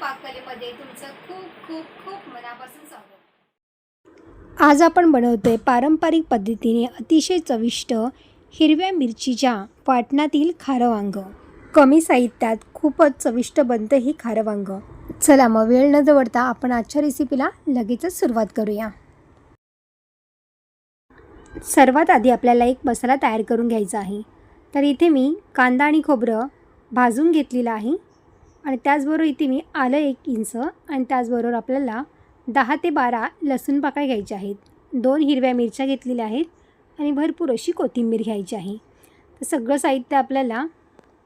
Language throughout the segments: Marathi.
पाककलेमध्ये तुमचं खूप खूप खूप मनापासून स्वागत. आज आपण बनवतोय पारंपरिक पद्धतीने अतिशय चविष्ट हिरव्या मिरचीच्या वाटणातील खारं वांग. कमी साहित्यात खूपच चविष्ट बनतं ही खारं वांग. चला मग वेळ न दवडता आपण आजच्या रेसिपीला लगेचच सुरुवात करूया. सर्वात आधी आपल्याला एक मसाला तयार करून घ्यायचा आहे. तर इथे मी कांदा आणि खोबरं भाजून घेतलेलं आहे. आणि त्याचबरोबर इथे मी आलं एक इंच आणि त्याचबरोबर आपल्याला दहा ते बारा लसूण पाकळ्या घ्यायच्या आहेत. दोन हिरव्या मिरच्या घेतलेल्या आहेत आणि भरपूर अशी कोथिंबीर घ्यायची आहे. तर सगळं साहित्य आपल्याला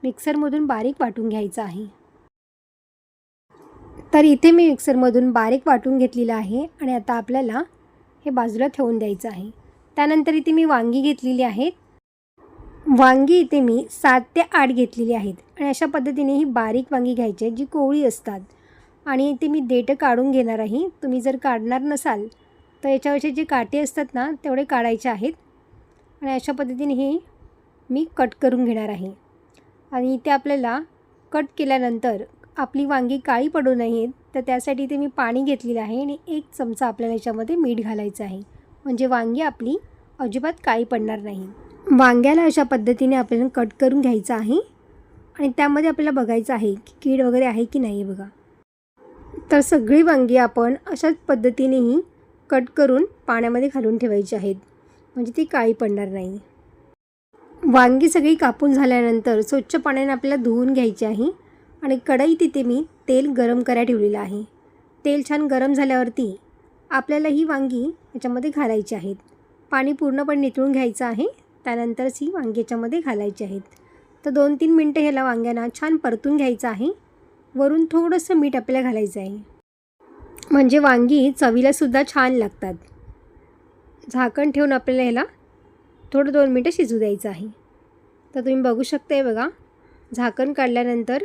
मिक्सरमधून बारीक वाटून घ्यायचं आहे. तर इथे मी मिक्सरमधून बारीक वाटून घेतलेलं आहे आणि आता आपल्याला हे बाजूला ठेवून द्यायचं आहे. त्यानंतर इथे मी वांगी घेतलेली आहेत. वांगी इथे मी सात ते आठ घेतलेली आहेत. आणि अशा पद्धतीने ही बारीक वांगी घ्यायची जी कोवळी असतात. आणि इथे मी देठं काढून घेणार आहे. तुम्ही जर काढणार नसाल तर याच्यावरचे जे काटे असतात ना तेवढे काढायचे आहेत. आणि अशा पद्धतीने हे मी कट करून घेणार आहे. आणि इथे आपल्याला कट केल्यानंतर आपली वांगी काळी पडू नयेत तर त्यासाठी इथे मी पाणी घेतलेलं आहे आणि एक चमचा आपल्याला याच्यामध्ये मीठ घालायचं आहे. म्हणजे वांगी आपली अजिबात काळी पडणार नाही. वांग्याला अशा पद्धतीने आपल्याला कट करून घ्यायचं आहे. आणि त्यामध्ये आपल्याला बघायचं आहे की कीड वगैरे आहे की नाही बघा. तर सगळी वांगी आपण अशाच पद्धतीनेही कट करून पाण्यामध्ये घालून ठेवायची आहेत. म्हणजे ती काळी पडणार नाही. वांगी सगळी कापून झाल्यानंतर स्वच्छ पाण्याने आपल्याला धुवून घ्यायची आहे. आणि कढई तिथे मी तेल गरम करायला ठेवलेलं आहे. तेल छान गरम झाल्यावरती आपल्याला ही वांगी याच्यामध्ये घालायची आहेत. पाणी पूर्णपणे नितळून घ्यायचं आहे. त्यानंतरच ही वांगी याच्यामध्ये घालायची आहेत. तर दोन तीन मिनटं ह्याला वांग्यांना छान परतून घ्यायचं आहे. वरून थोडंसं मीठ आपल्याला घालायचं आहे. म्हणजे वांगी चवीलासुद्धा छान लागतात. झाकण ठेवून आपल्याला ह्याला थोडं दोन मिनटं शिजू द्यायचं आहे. तर तुम्ही बघू शकताय बघा झाकण काढल्यानंतर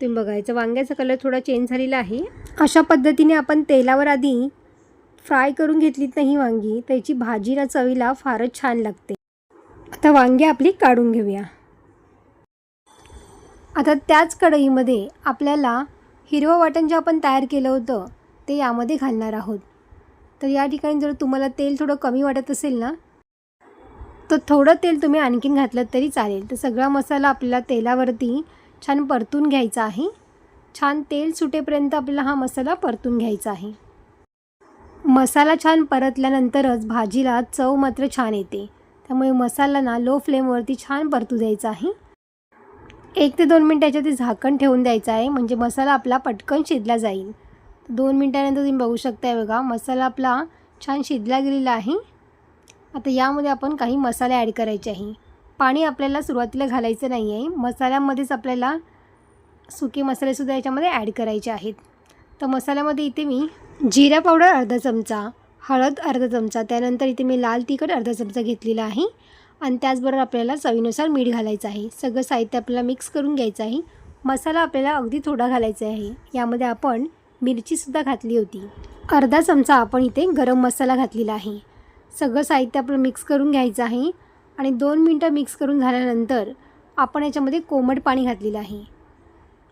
तुम्ही बघायचं वांग्याचा कलर थोडा चेंज झालेला आहे. अशा पद्धतीने आपण तेलावर आधी फ्राय करून घेतलीत नाही वांगी त्याची भाजी ना चवीला फारच छान लागते. आता वांगी आपली काढून घेऊया. आता त्याच कढईमध्ये आपल्याला हिरवं वाटण जे आपण तयार केलं होतं ते यामध्ये घालणार आहोत. तर या ठिकाणी जर तुम्हाला तेल थोडं कमी वाटत असेल ना तर थोडं तेल तुम्ही आणखीन घातलं तरी चालेल. तर सगळा मसाला आपल्याला तेलावरती छान परतून घ्यायचा आहे. छान तेल सुटेपर्यंत आपल्याला हा मसाला परतून घ्यायचा आहे. मसाला छान परतल्यानंतरच भाजीला चव मात्र छान येते. त्यामुळे मसाला ना लो फ्लेमवरती छान परतू द्यायचा आहे. एक ते दोन मिनटं ते झाकण ठेवून द्यायचं आहे म्हणजे मसाला आपला पटकन शिजला जाईल. दोन मिनटानंतर तुम्ही बघू शकताय बघा मसाला आपला छान शिजला गेलेला आहे. आता यामध्ये आपण काही मसाले ॲड करायचे आहे. पाणी आपल्याला सुरुवातीला घालायचं नाही आहे मसाल्यामध्येच आपल्याला सुके मसालेसुद्धा याच्यामध्ये ॲड करायचे आहेत. तर मसाल्यामध्ये इथे मी जिरा पावडर अर्धा चमचा हळद अर्धा चमचा त्यानंतर इथे मी लाल तिखट अर्धा चमचा घेतलेला आहे. आणि त्याचबरोबर आपल्याला चवीनुसार मीठ घालायचं आहे. सगळं साहित्य आपल्याला मिक्स करून घ्यायचं आहे. मसाला आपल्याला अगदी थोडा घालायचा आहे. यामध्ये आपण मिरचीसुद्धा घातली होती. अर्धा चमचा आपण इथे गरम मसाला घातलेला आहे. सगळं साहित्य आपलं मिक्स करून घ्यायचं आहे. आणि दोन मिनटं मिक्स करून झाल्यानंतर आपण याच्यामध्ये कोमट पाणी घातलेलं आहे.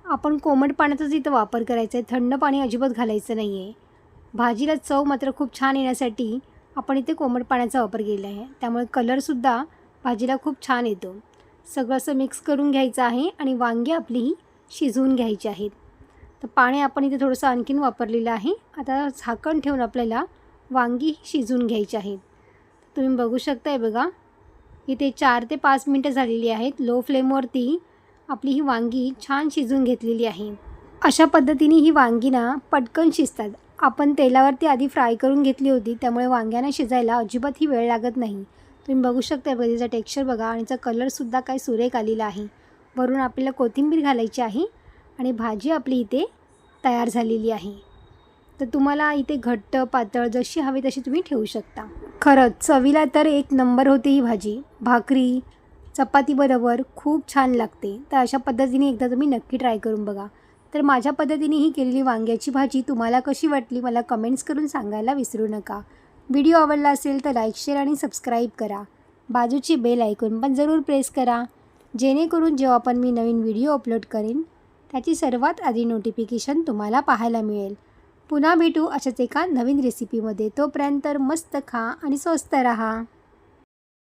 आपण कोमट पाण्याचाच इथं वापर करायचा आहे. थंड पाणी अजिबात घालायचं नाही आहे भाजीला चव मात्र खूप छान येण्यासाठी आपण इथे कोमट पाण्याचा वापर केला आहे. त्यामुळे कलरसुद्धा भाजीला खूप छान येतो. सगळं असं मिक्स करून घ्यायचं आहे आणि वांगी आपली शिजवून घ्यायची आहेत. तर पाणी आपण इथे थोडंसं आणखीन वापरलेलं आहे. आता झाकण ठेवून आपल्याला वांगी शिजवून घ्यायची आहेत तुम्ही बघू शकताय बघा इथे चार ते पाच मिनटं झालेली आहेत. लो फ्लेमवरती आपली ही वांगी छान शिजून घेतलेली आहे. अशा पद्धतीने ही वांगी ना पटकन शिजतात. आपण तेलावरती आधी फ्राय करून घेतली होती त्यामुळे वांग्यांना शिजायला अजिबात ही वेळ लागत नाही. तुम्ही बघू शकता बघा टेक्स्चर बघा आणि तिचा कलरसुद्धा काय सुरेख आलेला आहे. वरून आपल्याला कोथिंबीर घालायची आहे आणि भाजी आपली इथे तयार झालेली आहे. तर तुम्हाला इथे घट्ट पातळ जशी हवी तशी तुम्ही ठेवू शकता. खरंच चवीला तर एक नंबर होते ही भाजी. भाकरी चपातीबरोबर खूप छान लागते. तर अशा पद्धतीने एकदा तुम्ही नक्की ट्राय करून बघा. तर माझ्या पद्धतीने ही केलेली वांग्याची भाजी तुम्हाला कशी वाटली मला कमेंट्स करून सांगायला विसरू नका. व्हिडिओ आवडला असेल तर लाईक शेअर आणि सबस्क्राईब करा. बाजूची बेल ऐकून पण जरूर प्रेस करा. जेणेकरून जेव्हा पण मी नवीन व्हिडिओ अपलोड करेन त्याची सर्वात आधी नोटिफिकेशन तुम्हाला पाहायला मिळेल. पुन्हा भेटू अशाच एका नवीन रेसिपीमध्ये तोपर्यंत मस्त खा आणि स्वस्त रहा.